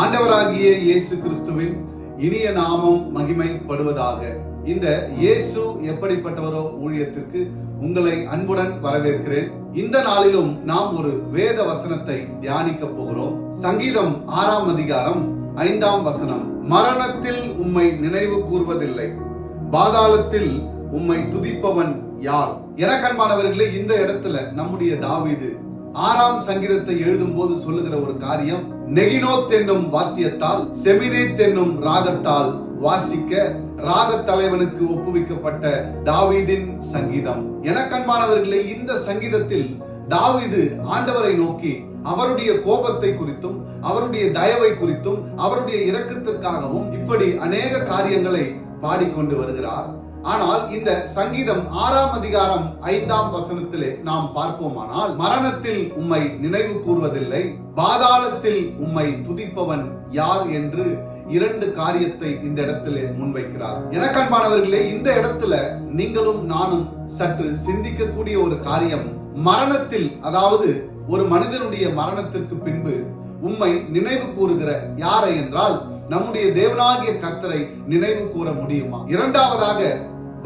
ஆண்டவராகிய இயேசு கிறிஸ்துவின் இனிய நாமம் மகிமைப்படுவதாக. இந்த இயேசு எப்படிப்பட்டவரோ ஊழியத்திற்கு உங்களை அன்புடன் வரவேற்கிறேன். இந்த நாளிலும் நாம் ஒரு வேத வசனத்தை தியானிக்க போகிறோம். சங்கீதம் ஆறாம் அதிகாரம் ஐந்தாம் வசனம். மரணத்தில் உம்மை நினைவு கூர்வதில்லை. பாதாளத்தில் உம்மை துதிப்பவன் யார்? எனக்கன்பானவர்களே இந்த இடத்துல நம்முடைய தாவிது ஆறாம் சங்கீதத்தை எழுதும் போது சொல்லுகிற ஒரு காரியம் நெகினோத் என்னும் வாத்தியத்தால் செமினேத் என்னும் ராகத்தால் வாசிக்க ராக தலைவனுக்கு ஒப்புவிக்கப்பட்ட தாவீதின் சங்கீதம். எனக்கன்பானவர்களே இந்த சங்கீதத்தில் தாவீது ஆண்டவரை நோக்கி அவருடைய கோபத்தை குறித்தும் அவருடைய தயவை குறித்தும் அவருடைய இரக்கத்திற்காகவும் இப்படி அநேக காரியங்களை பாடிக்கொண்டு வருகிறார். ஆனால் இந்த சங்கீதம் ஆறாம் அதிகாரம் ஐந்தாம் வசனத்திலே நாம் பார்ப்போமானால் மரணத்தில் உம்மை நினைவு கூறுவதில்லை பாதாளத்தில் உம்மை துதிப்பவன் யார் என்று இரண்டு காரியத்தை இந்த இடத்திலே முன்வைக்கிறார். எனக்கன்பானவர்களே இந்த இடத்துல நீங்களும் நானும் சற்று சிந்திக்கக்கூடிய ஒரு காரியம் மரணத்தில் அதாவது ஒரு மனிதனுடைய மரணத்திற்கு பின்பு உம்மை நினைவு கூறுகிற யாரை என்றால் நம்முடைய தேவனாகிய கர்த்தரை நினைவு கூற முடியுமா? இரண்டாவதாக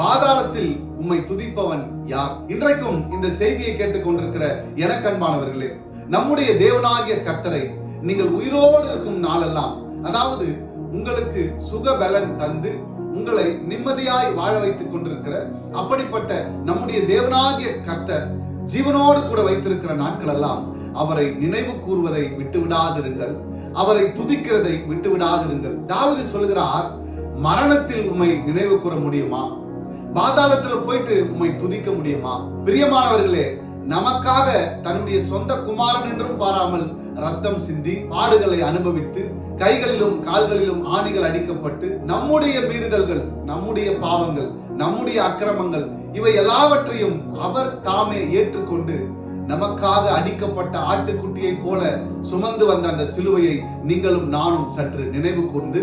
பாதாளத்தில் உம்மை துதிப்பவன் யார்? இன்றைக்கும் இந்த செய்தியை கேட்டுக்கொண்டிருக்கிற எனக்கன்பானவர்களே நம்முடைய தேவனாகிய கர்த்தரை நீங்கள் உயிரோடு இருக்கும் நாளெல்லாம் அதாவது உங்களுக்கு சுகபலன் தந்து உங்களை நிம்மதியாய் வாழ வைத்துக் கொண்டிருக்கிற அப்படிப்பட்ட நம்முடைய தேவனாகிய கர்த்தர் ஜீவனோடு கூட வைத்திருக்கிற நாட்கள் எல்லாம் அவரை நினைவு கூறுவதை விட்டுவிடாதிருங்கள். அவரை துதிக்கிறதை விட்டுவிடாதிருங்கள். தாவது சொல்கிறார் மரணத்தில் உம்மை நினைவு கூற முடியுமா? பாதாளத்துல போயிட்டு உம்மை துதிக்க முடியுமா? பிரியமானவர்களே நமக்காக தன்னுடைய சொந்த குமாரன் என்றும் பாராமல் ரத்தம் சிந்தி பாடுகளை அனுபவித்து கைகளிலும் கால்களிலும் ஆணிகள் அடிக்கப்பட்டு நம்முடைய மீறுதல்கள் நம்முடைய பாவங்கள் நம்முடைய அக்கிரமங்கள் இவை எல்லாவற்றையும் அவர் தாமே ஏற்றுக்கொண்டு நமக்காக அடிக்கப்பட்ட ஆட்டுக்குட்டியை போல சுமந்து வந்த அந்த சிலுவையை நீங்களும் நானும் சற்று நினைவு கூர்ந்து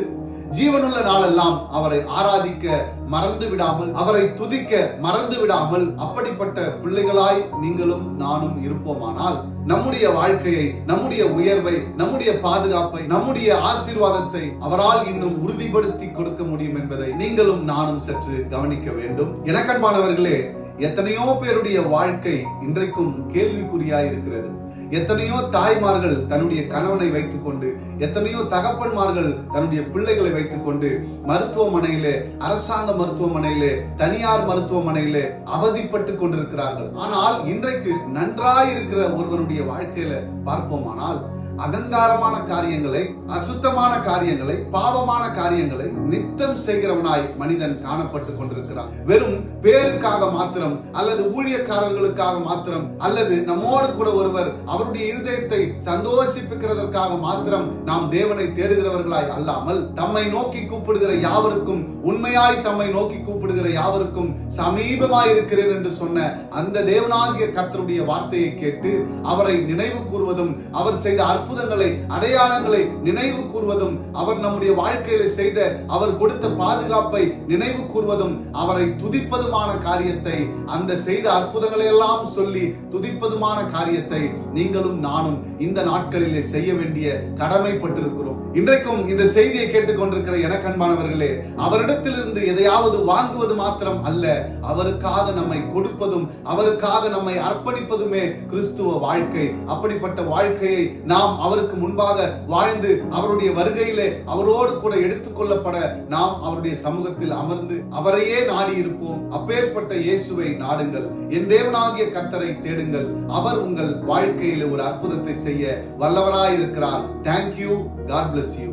ஜீவனுள்ள நாளெல்லாம் அவரை ஆராதிக்க மறந்து விடாமல் அவரை துதிக்க மறந்து விடாமல் அப்படிப்பட்ட பிள்ளைகளாய் நீங்களும் நானும் இருப்போமானால் நம்முடைய வாழ்க்கையை நம்முடைய உயர்வை நம்முடைய பாதுகாப்பை நம்முடைய ஆசீர்வாதத்தை அவரால் இன்னும் உறுதிப்படுத்தி கொடுக்க முடியும் என்பதை நீங்களும் நானும் சற்று கவனிக்க வேண்டும். எனக்கன்பானவர்களே எத்தனையோ பேருடைய வாழ்க்கை இன்றைக்கும் கேள்விக்குறியா இருக்கிறது எத்தனையோ தாய்மார்கள் தன்னுடைய கணவனை வைத்துக் கொண்டு எத்தனையோ தகப்பன்மார்கள் தன்னுடைய பிள்ளைகளை வைத்துக் கொண்டு மருத்துவமனையிலே அரசாங்க மருத்துவமனையிலே தனியார் மருத்துவமனையிலே அவதிப்பட்டு கொண்டிருக்கிறார்கள். ஆனால் இன்றைக்கு நன்றாய் இருக்கிற ஒருவருடைய வாழ்க்கையில பார்ப்போமானால் அகங்காரமான காரியங்களை அசுத்தமான காரியங்களை பாவமான காரியங்களை நித்தம் செய்கிறவனாய் மனிதன் காணப்பட்டு கொண்டிருக்கிறான். வெறும் பேருக்காக மாத்திரம் அல்லது ஊழியக்காரர்களுக்காக மாத்திரம் அல்லது நம்மோடு கூட ஒருவர் அவருடைய இருதயத்தை சந்தோஷிப்புக்கிறதற்காக மாத்திரம் நாம் தேவனை தேடுகிறவர்களாய் அல்லாமல் தம்மை நோக்கி கூப்பிடுகிற யாவருக்கும் உண்மையாய் தம்மை நோக்கி கூப்பிடுகிற யாவருக்கும் சமீபமாய் இருக்கிறேன் என்று சொன்ன அந்த தேவனாகிய கர்த்தருடைய வார்த்தையை கேட்டு அவரை நினைவு கூறுவதும் அவர் செய்த அற்புதங்களை அடையாளங்களை நினைவு கூறுவதும் அவர் நம்முடைய வாழ்க்கையில செய்த அவர் கொடுத்த பாதுகாப்பை நினைவு கூறுவதும் அவரை துதிப்பதுமான காரியத்தை அந்த செய்த அற்புதங்களை எல்லாம் சொல்லி துதிப்பதுமான காரியத்தை நீங்களும் நானும் இந்த நாட்களிலே செய்ய வேண்டிய கடமைப்பட்டிருக்கிறோம். இன்றைக்கும் இந்த செய்தியை கேட்டுக்கொண்டிருக்கிற எனக்கன்பானவர்களே அவரிடத்திலிருந்து எதையாவது வாங்குவது மாத்திரம் அல்ல அவருக்காக நம்மை கொடுப்பதும் அவருக்காக நம்மை அர்ப்பணிப்பதுமே கிறிஸ்துவ வாழ்க்கை. அப்படிப்பட்ட வாழ்க்கையை நாம் அவருக்கு முன்பாக வாழ்ந்து அவருடைய வருகையிலே அவரோடு கூட எடுத்துக்கொள்ளப்பட நாம் அவருடைய சமூகத்தில் அமர்ந்து அவரையே நாடி இருப்போம் அப்பேற்பட்ட இயேசுவை நாடுங்கள். என் தேவனாகிய கத்தரை தேடுங்கள். அவர் உங்கள் வாழ்க்கையில ஒரு அற்புதத்தை செய்ய வல்லவராய் இருக்கிறார் தேங்க்யூ காட் பிளஸ் யூ